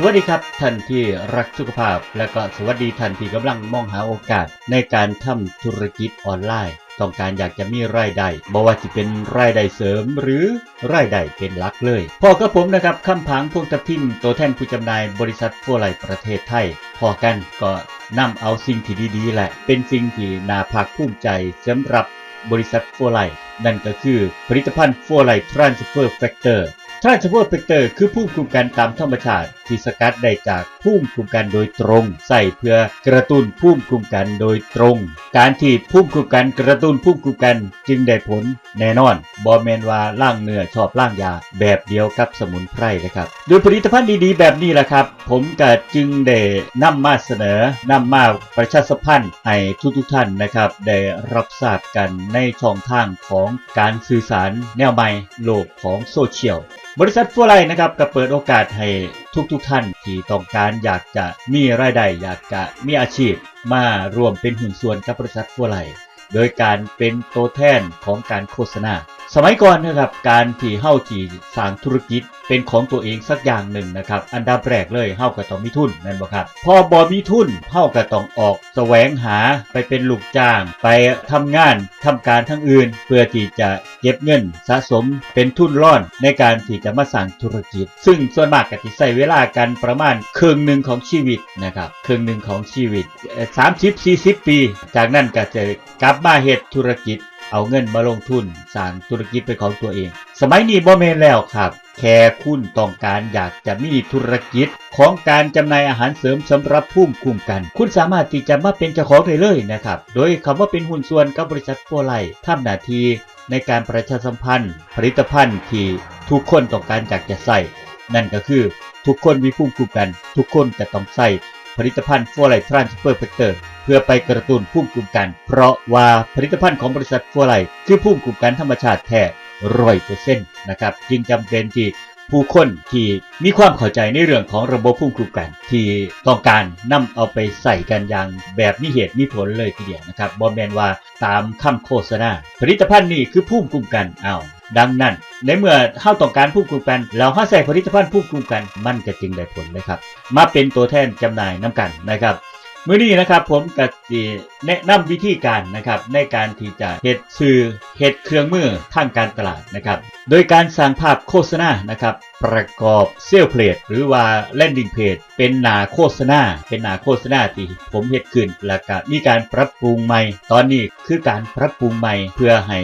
สวัสดีครับท่านที่รักสุขภาพ และก็สวัสดีท่านที่กำลังมองหาโอกาสในการทำธุรกิจออนไลน์ ต้องการอยากจะมีรายได้บ่ว่าจะเป็นรายได้เสริมหรือรายได้เป็นหลักเลยพอกับผมนะครับคำพังพวงทับทิมตัวแทนผู้จำหน่ายบริษัทฟัวไลประเทศไทย พอกันก็นำเอาสิ่งที่ดีๆแหละ เป็นสิ่งที่น่าภาคภูมิใจสำหรับบริษัทฟัวไลนั่นก็คือผลิตภัณฑ์ฟัวไลทรานสเฟอร์เฟกเตอร์ ถ้าเฉพาะเปเตอร์คือภูมิคุ้มกันตามธรรมชาติ ที่สกัดได้จากภูมิคุ้มกันโดยตรง ใส่เพื่อกระตุ้นภูมิคุ้มกันโดยตรง การที่ภูมิคุ้มกันกระตุ้นภูมิคุ้มกันจึงได้ผลแน่นอนบอแมนว่าล่างเนื้อชอบล่างยาแบบเดียวกับสมุนไพรนะครับ โดยผลิตภัณฑ์ดีๆ แบบนี้แหละครับ ผมก็จึงได้นำมาเสนอนำมาประชาสัมพันธ์ให้ทุกๆท่านนะครับได้รับทราบกันในช่องทางของการสื่อสารแนวใหม่โลกของโซเชียล บริษัทฟัวไลนะครับก็เปิดโอกาสให้ทุกๆทท่านที่ต้องการอยากจะมีรายได้อยากจะมีอาชีพมารวมเป็นหุ้นส่วนกับบริษัทฟัวไลโดยการเป็นตัวแทนของการโฆษณา สมัยก่อนนะครับการที่เฮาที่สร้างธุรกิจเป็นของตัวเองสักอย่างหนึ่งนะครับ อันดับแรกเลยเฮาก็ต้องมีทุนนั่นบ่ครับ พอบ่มีทุนเฮาก็ต้องออกแสวงหาไปเป็นลูกจ้าง ไปทำงานทำการทั้งอื่น เพื่อที่จะเก็บเงินสะสมเป็นทุนร่อนในการที่จะมาสร้างธุรกิจ ซึ่งส่วนมากก็สิใช้เวลากันประมาณครึ่งหนึ่งของชีวิตนะครับครึ่งหนึ่งของชีวิต 30 40 ปี จากนั้นก็จะกลับมาเฮ็ดธุรกิจ เอาเงินมาลงทุนสร้างธุรกิจเป็นของตัวเอง สมัยนี้บ่แมนแล้วครับ แค่คุณต้องการอยากจะมีธุรกิจของการจำหน่ายอาหารเสริมสำหรับผู้คุมกัน คุณสามารถที่จะมาเป็นเจ้าของได้เลยนะครับ โดยคำว่าเป็นหุ้นส่วนกับบริษัทโฟไลทำหน้าที่ในการประชาสัมพันธ์ ผลิตภัณฑ์ที่ทุกคนต้องการอยากจะใส่นั่นก็คือทุกคนมีภูมิคุ้มกัน ทุกคนจะต้องใส่ผลิตภัณฑ์ฟัวไลทรานสเฟอร์เฟกเตอร์ พื่อไปกระตุ้นภูมิคุ้มกัน เพราะว่าผลิตภัณฑ์ของบริษัทฟัวไลคือภูมิคุ้มกันธรรมชาติแท้ร้อยเปอร์เซ็นต์นะครับจึงจำเป็นที่ผู้คนที่มีความเข้าใจในเรื่องของระบบภูมิคุ้มกัน ที่ต้องการนำเอาไปใส่กันอย่างแบบมีเหตุมีผลเลยทีเดียวนะครับบอมแมนว่าตามคำโฆษณาผลิตภัณฑ์นี้คือภูมิคุ้มกันเอาดังนั้น ในเมื่อเฮาต้องการภูมิคุ้มกันแล้วเฮาใส่ผลิตภัณฑ์ภูมิคุ้มกัน มันก็จึงได้ผลเลยครับ มาเป็นตัวแทนจำหน่ายน้ำกันนะครับ มื่อนี้นะครับผมก็สิแนะนำวิธีการนะครับในการที่จะเฮ็ดซื้อเฮ็ดเครื่องมือทางการตลาดนะครับ โดยการสร้างภาพโฆษณานะครับ ประกอบเซลเพล e หรือว่า landing page เป็นหน้าโฆษณา เป็นหน้าโฆษณาที่ผมเฮ็ดขึ้นแล้วก็มีการปรับปรุงใหม่ ตอนนี้คือการปรับปรุงใหม่เพื่อให้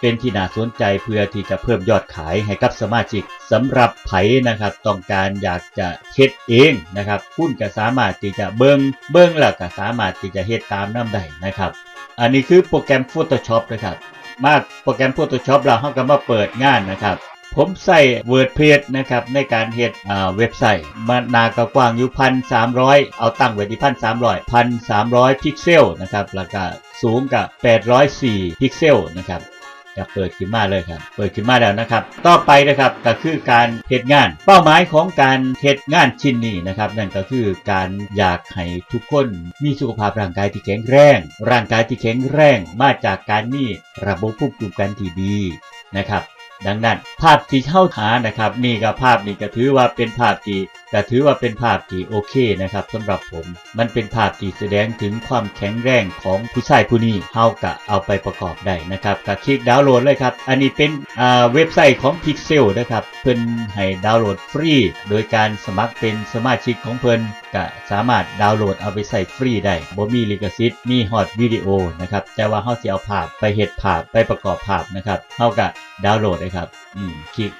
เป็นที่น่าสนใจเพื่อที่จะเพิ่มยอดขายให้กับสมาชิกสำหรับไผนะครับต้องการอยากจะเฮ็ดเองนะครับคุณก็สามารถที่จะเบิงเบิ้งแล้วก็สามารถที่จะเฮ็ดตามน้ำได้นะครับ อันนี้คือโปรแกรม Photoshop นะครับมาโปรแกรม Photoshop เราเราก็มาเปิดงานนะครับ ผมใส่ WordPress นะครับในการเฮ็ดเว็บไซต์มันหนากกว้างอยู่พันสามร้อยเอาตั้งไว้ที่พันสามร้อยพันสามร้อยพิกเซลนะครับแล้วก็สูงกับแปดร้อยสี่พิกเซลนะครับจะเปิดขึ้นมาเลยครับ เปิดขึ้นมาแล้วนะครับ ต่อไปนะครับก็คือการเฮ็ดงาน เป้าหมายของการเฮ็ดงานชิ้นนี้นะครับ นั่นก็คือการอยากให้ทุกคนมีสุขภาพร่างกายที่แข็งแรง ร่างกายที่แข็งแรงมาจากการมีระบบภูมิคุ้มกันที่ดีนะครับ ดังนั้น ภาพที่เข้าหานะครับ นี่กับภาพนี่ก็ถือว่าเป็นภาพที่ ก็ถือว่าเป็นภาพที่โอเคนะครับสำหรับผม มันเป็นภาพที่แสดงถึงความแข็งแรงของผู้ชายผู้นี้เฮากะเอาไปประกอบได้นะครับก็คลิกดาวน์โหลดเลยครับ อันนี้เป็นอ่าเว็บไซต์ของ Pixel นะครับ เพิ่นให้ดาวน์โหลดฟรี โดยการสมัครเป็นสมาชิกของเพิ่นก็สามารถดาวน์โหลดเอาไปใส่ฟรีได้บ่มีลิขสิทธิ์มีฮอตวิดีโอนะครับ แต่ว่าเฮาสิเอาภาพไปเฮ็ดภาพไปประกอบภาพนะครับเฮาก็ดาวน์โหลดเลยครับ อืมคลิก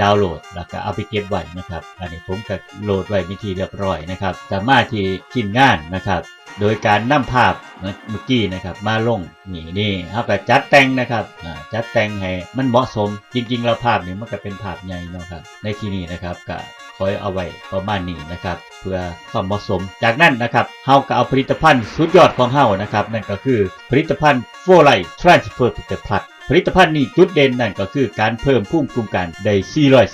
ดาวน์โหลดแล้วก็เอาไปเก็บไว้นะครับ อันนี้ผมก็โหลดไว้วิธีเรียบร้อยนะครับ สามารถที่ชิ้นงานนะครับ โดยการนำภาพเมื่อกี้นะครับมาลงนี่นี่เขาก็จัดแต่งนะครับจัดแต่งให้มันเหมาะสมจริงๆแล้วภาพนี้มันก็เป็นภาพใหญ่เนาะครับในที่นี้นะครับก็คอยเอาไว้ประมาณนี้นะครับ เพื่อความเหมาะสม จากนั้นนะครับเฮาก็เอาผลิตภัณฑ์สุดยอดของเฮานะครับ นั่นก็คือผลิตภัณฑ์โฟไลท์ Transfer to the Plus ผลิตภัณฑ์นี้จุดเด่นนั่นก็คือการเพิ่มภูมิคุ้มกันได้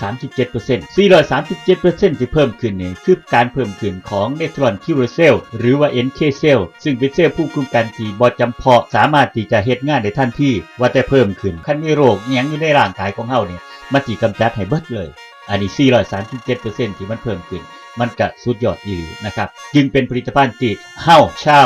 437% 437%ที่เพิ่มขึ้นนี่คือการเพิ่มขึ้นของเนตรอนคิวเซลหรือว่า NK เซลซึ่งเป็นเซลล์ภูมิคุ้มกันที่บ่จำเพาะสามารถที่จะเฮ็ดงานได้ทันทีว่าแต่เพิ่มขึ้นคันมีโรคยังอยู่ในร่างกายของเฮาเนี่ยมันสิกำจัดให้เบิดเลย อันนี้ 437%ที่มันเพิ่มขึ้น มันก็สุดยอดอีหลีนะครับ จึงเป็นผลิตภัณฑ์ที่เฮาเช่า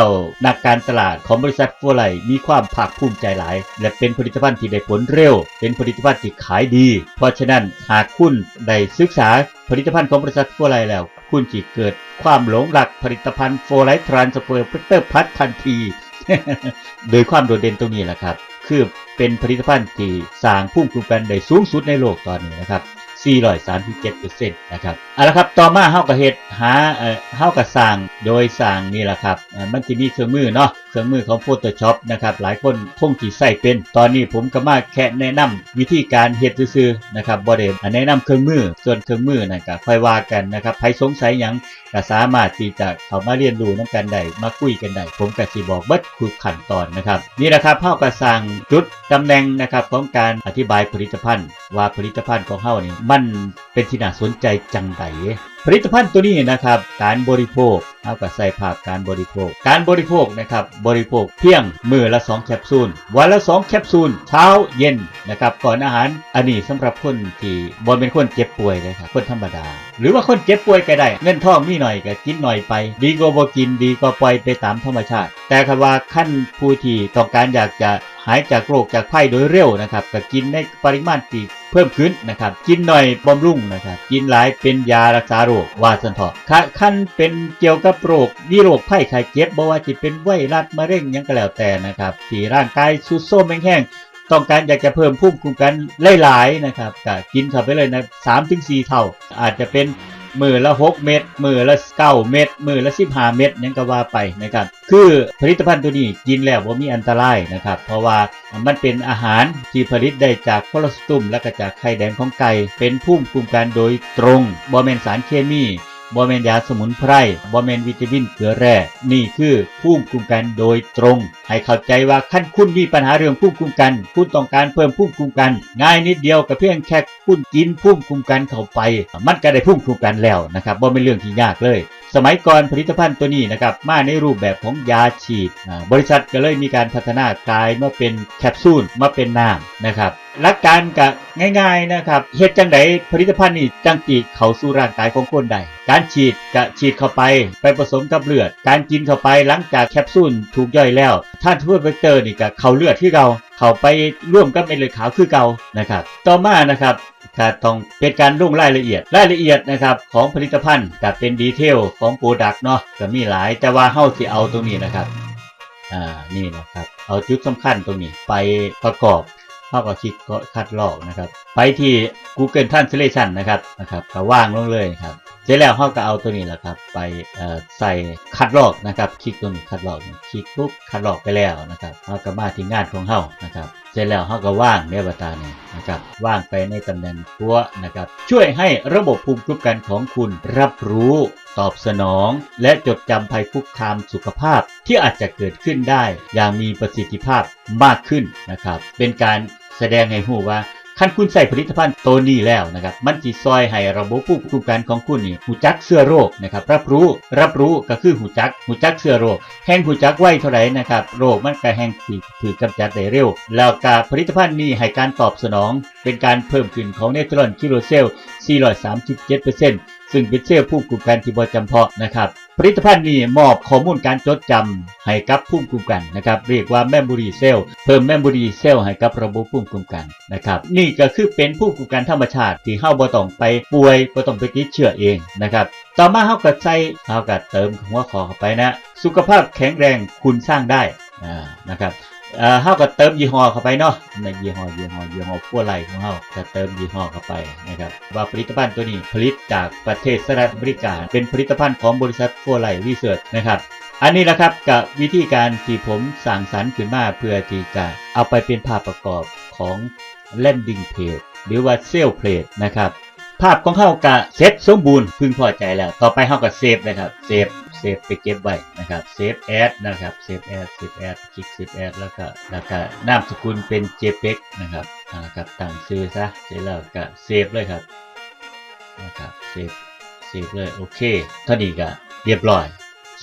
นักการตลาดของบริษัทฟัวไลมีความภาคภูมิใจหลาย และเป็นผลิตภัณฑ์ที่ได้ผลเร็ว เป็นผลิตภัณฑ์ที่ขายดี เพราะฉะนั้นหากคุณได้ศึกษาผลิตภัณฑ์ของบริษัทฟัวไลแล้ว คุณจะเกิดความหลงรักผลิตภัณฑ์โฟไลท์ทรานสเฟอร์เตอร์พัททันที โดยความโดดเด่นตรงนี้แหละครับ คือเป็นผลิตภัณฑ์ที่สร้างภูมิคุ้มกันได้สูงสุดในโลกตอนนี้นะครับ 437%นะครับเอาละครับต่อมาเฮาก็เฮ็ดหาเอ่อเฮาก็สร้างโดยสร้างนี่แหละครับมันจะมีเครื่องมือเนาะ เครื่องมือของ Photoshop นะครับหลายคนคงสิใช้เป็น ตอนนี้ผมก็มาแค่แนะนำวิธีการเฮ็ดซื่อๆนะครับบ่ได้แนะนำเครื่องมือส่วนเครื่องมือนั่นก็ค่อยว่ากันนะครับใครสงสัยยังก็สามารถที่จะเข้ามาเรียนรู้นํกันได้มาคุยกันได้ผมก็สิบอกเบิดทุกขั้นตอนนะครับนี่นะครับเฮาก็สร้างจุดตำแหน่งนะครับของการอธิบายผลิตภัณฑ์ ว่าผลิตภัณฑ์ของเฮานี่มันเป็นที่น่าสนใจจังได ผลิตภัณฑ์ตัวนี้นะครับการบริโภคเฮาก็ใส่ภาพการบริโภค การบริโภคนะครับบริโภคเพียงมือละ 2 แคปซูล วันละ 2 แคปซูล เช้าเย็นนะครับก่อนอาหารอันนี้สำหรับคนที่บ่เป็นคนเจ็บป่วยเลยครับคนธรรมดา หรือว่าคนเจ็บป่วยก็ได้ เงินทองมีหน่อยก็กินหน่อยไป ดีกว่าบ่กินดีกว่าปล่อยไปตามธรรมชาติ แต่คำว่าขั้นผู้ที่ต้องการอยากจะ หายจากโรคจากภัยโดยเร็วนะครับก็กินในปริมาณที่เพิ่มขึ้นนะครับ กินหน่อยบำรุงนะครับกินหลายเป็นยารักษาโรคว่าสันเถาะถ้าขั้นเป็นเกี่ยวกับโรคมีโรคภัยไข้เจ็บบ่ว่าจะเป็นไวรัสมะเร็งยังก็แล้วแต่นะครับที่ร่างกายสุดโทรมแห้งๆต้องการอยากจะเพิ่มภูมิคุ้มกันหลายๆนะครับก็กินเข้าไปเลยนะ3-4เท่า อาจจะเป็น มือละ 6 เม็ดมือละ 9 เม็ดมือละ 15 เม็ดยังก็ว่าไปนะครับคือผลิตภัณฑ์ตัวนี้กินแล้วว่ามีอันตรายนะครับเพราะว่ามันเป็นอาหารที่ผลิตได้จากโคลสตุมและก็จากไข่แดงของไก่เป็นภูมิคุ้มกันโดยตรงบอแมนสารเคมี บอแมนยาสมุนไพรบอแมนวิตามินเกลือแร่ นี่คือภูมิคุ้มกันโดยตรง ให้เข้าใจว่าขั้นคุณมีปัญหาเรื่องภูมิคุ้มกัน คุณต้องการเพิ่มภูมิคุ้มกัน ง่ายนิดเดียวกับเพียงแค่คุณกินภูมิคุ้มกันเข้าไป มันก็ได้ภูมิคุ้มกันแล้วนะครับบ่เป็นเรื่องที่ยากเลย สมัยก่อนผลิตภัณฑ์ตัวนี้นะครับมาในรูปแบบของยาฉีด บริษัทก็เลยมีการพัฒนากลายมาเป็นแคปซูลมาเป็นน้ำนะครับหลักการก็ง่ายๆนะครับเฮ็ดจังไดผลิตภัณฑ์นี้จังตีเข้าสู่ร่างกายของคนได้การฉีดก็ฉีดเข้าไป ไปผสมกับเลือด การกินเข้าไปหลังจากแคปซูลถูกย่อยแล้วท่านทูตเวกเตอร์นี่ก็เข้าเลือดที่เราเข้าไปร่วมกับเม็ดเลือดขาวคือเก่านะครับ ต่อมานะครับ ก็ต้องเป็นการลงรายละเอียดรายละเอียดนะครับของผลิตภัณฑ์แต่เป็นดีเทลของโปรดักต์เนาะก็มีหลายแต่ว่าเฮาสิเอาตรงนี้นะครับอ่านี่นะครับเอาจุดสำคัญตรงนี้ไปประกอบเฮาก็คลิกก็คัดลอกนะครับ ไปที่ Google Translation นะครับนะครับก็ว่างลงเลยครับ เสร็จแล้วเฮาก็เอาตัวนี้แหละครับ ไปใส่คัดลอกนะครับ คลิกตรงนี้คัดลอกคลิกปุ๊บคัดลอกไปแล้วนะครับเฮาก็มาที่งานของเฮานะครับเสร็จแล้วเฮาก็ว่างในบตาเนี่ยนะครับว่างไปในตำแหน่งพัวนะครับ ช่วยให้ระบบภูมิคุ้มกันของคุณรับรู้ตอบสนอง และจดจำภัยคุกคามสุขภาพที่อาจจะเกิดขึ้นได้ อย่างมีประสิทธิภาพมากขึ้นนะครับ เป็นการแสดงให้หูว่า ขั้นคุณใส่ผลิตภัณฑ์ตัวนี้แล้วนะครับ มันจิซอยให้ระบบภูมิคุ้มกันของคุณนี่หูจักเสื้อโรคนะครับ รับรู้ รับรู้ก็คือหูจักหูจักเสื้อโรค แห้งหูจักไวเท่าไหร่นะครับ โรคมันก็แห้งถือถือกำจัดได้เร็ว แล้วก็ผลิตภัณฑ์นี้ให้การตอบสนอง เป็นการเพิ่มขึ้นของเนตรอนกิโลเซลล์437%ซึ่งเป็นเซลล์ภูมิคุ้มกันที่บ่จำเพาะนะครับ ผลิตภัณฑ์นี้มอบข้อมูลการจดจำให้กับภูมิคุ้มกันนะครับเรียกว่าแมมโมรีเซลเพิ่มแมมโมรีเซลให้กับระบบภูมิคุ้มกันนะครับนี่ก็คือเป็นภูมิคุ้มกันธรรมชาติที่เข้าบ่ต้องไปป่วยบ่ต้องไปติดเชื้อเองนะครับต่อมาเฮาก็ใส่เฮากับเติมหัวข้อเข้าไปนะ สุขภาพแข็งแรงคุณสร้างได้นะครับ เอ่อเฮาก็เติมยี่ห้อเข้าไปเนาะในยี่ห้อยี่ห้อยี่ห้อพัวไหลของเฮาก็เติมยี่ห้อเข้าไปนะครับว่าผลิตภัณฑ์ตัวนี้ผลิตจากประเทศสหรัฐอเมริกา เป็นผลิตภัณฑ์ของบริษัทพัวไหลรีเสิร์ชนะครับอันนี้นะครับกับวิธีการที่ผมสั่งสรรค์ขึ้นมาเพื่อที่จะเอาไปเป็นภาพประกอบของ landing page หรือว่า sales page นะครับภาพของเฮากะเซตสมบูรณ์พึงพอใจแล้ว ต่อไปเฮาก็เซฟนะครับเซฟ ฟไปเก็บไว้นะครับเซฟแอดนะครับเซฟแอดเซฟแอดคลิกเซฟแอดแล้วก็แล้วก็นามสกุลเป็น JPEG นะครับนะครับตั้งชื่อซะเสร็จแล้วก็เซฟเลยครับนะครับเซฟเซฟเลยโอเคเท่านี้ก็เรียบร้อย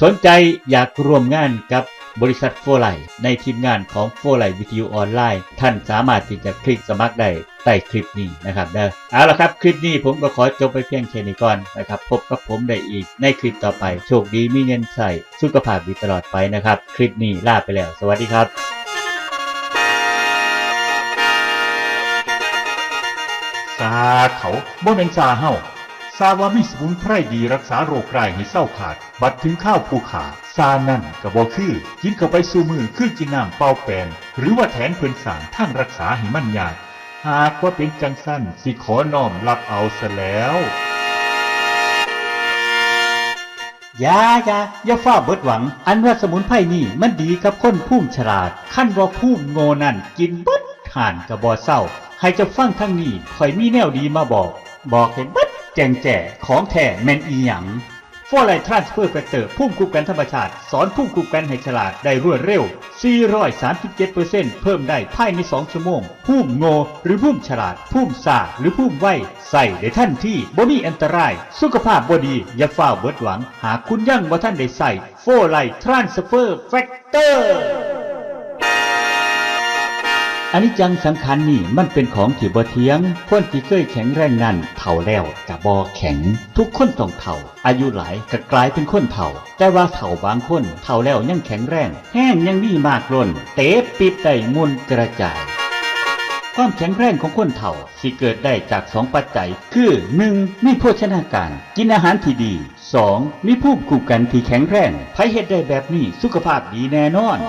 สนใจอยากร่วมงานกับ บริษัทโฟไลในทีมงานของโฟไลวิทยุออนไลน์ ท่านสามารถที่จะคลิกสมัครได้ใต้คลิปนี้นะครับเด้อเอาละครับ คลิปนี้ผมก็ขอจบไปเพียงแค่นี้ก่อนนะครับ พบกับผมได้อีกในคลิปต่อไป โชคดีมีเงินใส่สุขภาพดีตลอดไปนะครับ คลิปนี้ลาไปแล้ว สวัสดีครับซาเขาบ่แม่นซาเฮา ซาว่ามีสมุนไพรดีรักษาโรคร้ายให้เศร้าขาด บัดถึงข้าวผู้ขาซานั่นก็บ่คือ กินเข้าไปสู่มือคือกินน้ำเปล่าแปนหรือว่าแถนเพิ่นสางทางรักษาให้มันยากหากว่าเป็นจังสั้นสิขอน้อมรับเอาซะแล้วยายาอย่าฟ้าเบิดหวัง อันว่าสมุนไพรนี่มันดีกับคนผู้ฉลาด ขั้นว่าผู้โง่นั่นกินเบิดห่านกับบอเศร้า ให้จะฟังทั้งนี้ข่อยมีแนวดีมาบอก บอกให้เบิด แจงแจ่ของแท้แมนอีหยังฟอร์ไลทรานสเฟอร์แฟกเตอร์พุ่มคุ้มกันธรรมชาติ สอนพุ่มคุ้มกันให้ฉลาดได้รวดเร็ว 437%เพิ่มได้ภายใน 2 ชั่วโมง พุ่มโง่หรือพุ่มฉลาด พุ่มซ่าหรือพุ่มไวใส่ได้ทันที่บ่มีอันตราย สุขภาพบ่ดีอย่าฝ้าวเบิดหวัง หากคุณยั่งบ่าท่านได้ใส่โฟไลทรานสเฟอร์แฟกเตอร์ อันนี้จังสังขารนี่มันเป็นของที่บ่เทียงคนที่เคยแข็งแรงนั่นเฒ่าแล้วกับ่แข็ง ทุกคนต้องเฒ่า อายุหลายก็กลายเป็นคนเฒ่า แต่ว่าเฒ่าบางคนเฒ่าแล้วยังแข็งแรง แห้งยังมีมากล้น เตะปิดได้มุนกระจาย ความแข็งแรงของคนเฒ่าสิเกิดได้จากสองปัจจัย คือ 1. มีโภชนาการ กินอาหารที่ดี 2. มีภูมิคุ้มกันที่แข็งแรงใครเฮ็ดได้แบบนี้สุขภาพดีแน่นอน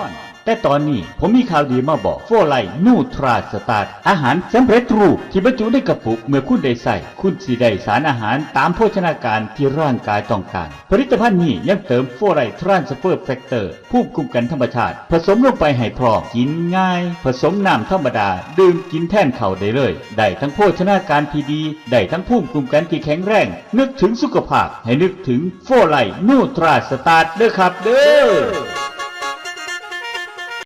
แต่ตอนนี้ผมมีข่าวดีมาบอกโฟไลนูทราสตาร์อาหารสำเร็จรูปที่บรรจุในกระปุก เมื่อคุณได้ใส่คุณสิได้สารอาหารตามโภชนาการที่ร่างกายต้องการ ผลิตภัณฑ์นี้ยังเติมโฟไลทรานสเฟอร์แฟกเตอร์ภูมิคุ้มกันธรรมชาติ ผสมลงไปให้พร้อมกินง่าย ผสมน้ำธรรมดา ดื่มกินแทนข้าวได้เลย ได้ทั้งโภชนาการที่ดีได้ทั้งภูมิคุ้มกันที่แข็งแรง นึกถึงสุขภาพให้นึกถึงโฟไลนูทราสตาร์เด้อครับเด้อ